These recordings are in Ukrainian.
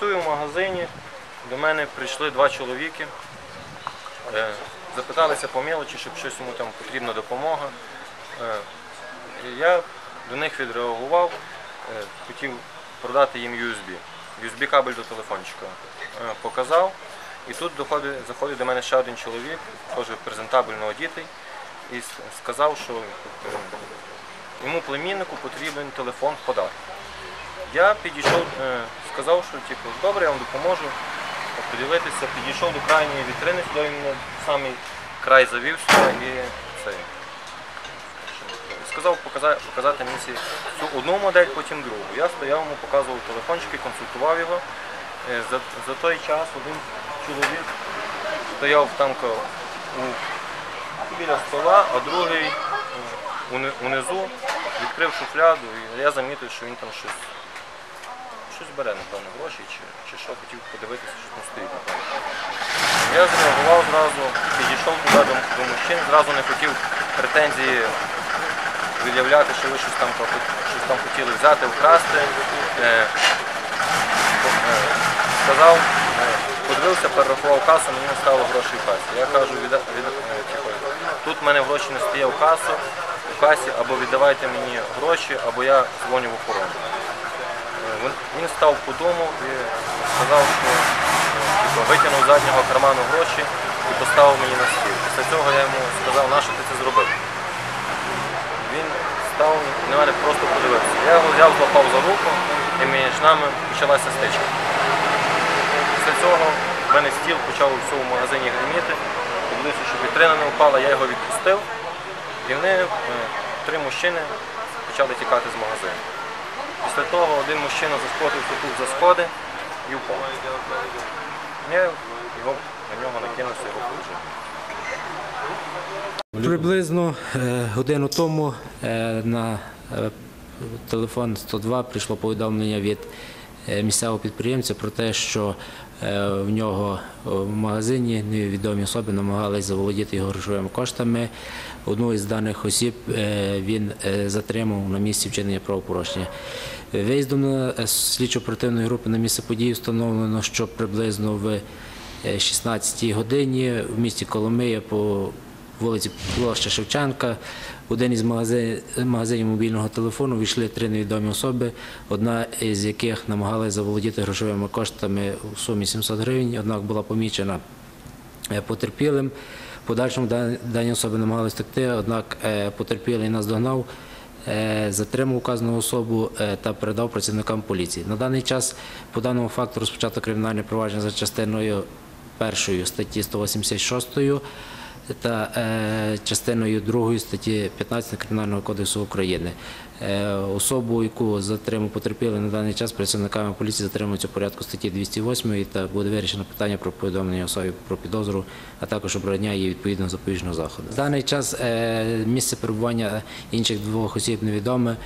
Працюю в магазині. До мене прийшли два чоловіки. Е, Запиталися по мелочі, щоб щось йому там потрібна допомога. Е, Я до них відреагував, е, хотів продати їм USB. USB кабель до телефончика. Показав. І тут доходить, заходить до мене ще один чоловік, теж презентабельно одітий, і сказав, що йому племіннику потрібен телефон в подарунок. Я підійшов, е, сказав, що типу, добре, я вам допоможу подивитися, підійшов до крайньої вітрини, сюди він мене самий край завів сюди і цей. Сказав показати, показати мені цю одну модель, потім другу. Я стояв, йому показував телефончики, консультував його. Е, За, за той час один чоловік стояв там у, біля стола, а другий е, унизу відкрив шуфляду, і я замітив, що він там щось щось бере, напевно, гроші, чи, чи що, хотів подивитися, що там стоїть, напевно. Я зреагував зразу, підійшов туди до, до мужчин, зразу не хотів претензії виявляти, що ви щось там, щось там хотіли взяти, вкрасти. Е, е, сказав, е, подивився, перерахував касу, мені не стало грошей в касі. Я кажу, від, від, е, типу, тут в мене гроші не стає в касу, в касі, або віддавайте мені гроші, або я дзвоню в охорону. Він, став подумав і сказав, що е, типу, витягнув з заднього карману гроші і поставив мені на стіл. Після цього я йому сказав, на що ти це зробив. Він став на мене просто подивився. Я його взяв, злопав за руку і між нами почалася стичка. Після цього в мене стіл почав у всьому магазині гриміти. Подивився, щоб вітрина не впала, я його відпустив. І вони, е, три мужчини, почали тікати з магазину. Після того один мужчина заскотився тут за сходи і впав. Я його, на нього накинувся, його положив. Приблизно е, годину тому е, на е, телефон 102 прийшло повідомлення від місцевого підприємця про те, що е, в нього в магазині невідомі особи намагались заволодіти його грошовими коштами. Одну із даних осіб е, він е, затримав на місці вчинення правопорушення. Виїздом е, слідчо-оперативної групи на місце події встановлено, що приблизно в е, 16 годині в місті Коломия по вулиці Площа Шевченка. Один із магазинів мобільного телефону війшли три невідомі особи, одна із яких намагалася заволодіти грошовими коштами у сумі 700 гривень, однак була помічена е, потерпілим. В подальшому дан- дані особи намагалися втекти, однак е, потерпілий нас догнав, е, затримав указану особу та передав працівникам поліції. На даний час по даному факту розпочато кримінальне провадження за частиною першою статті 186 та е, частиною 2 статті 15 Кримінального кодексу України. Е, особу, яку затримав потерпіли на даний час, працівниками поліції затримують у порядку статті 208 та буде вирішено питання про повідомлення особі про підозру, а також обрання її відповідного запобіжного заходу. В даний час е, місце перебування інших двох осіб невідоме,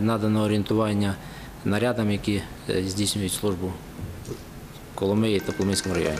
надано орієнтування нарядам, які здійснюють службу Коломиї та Коломийському районі.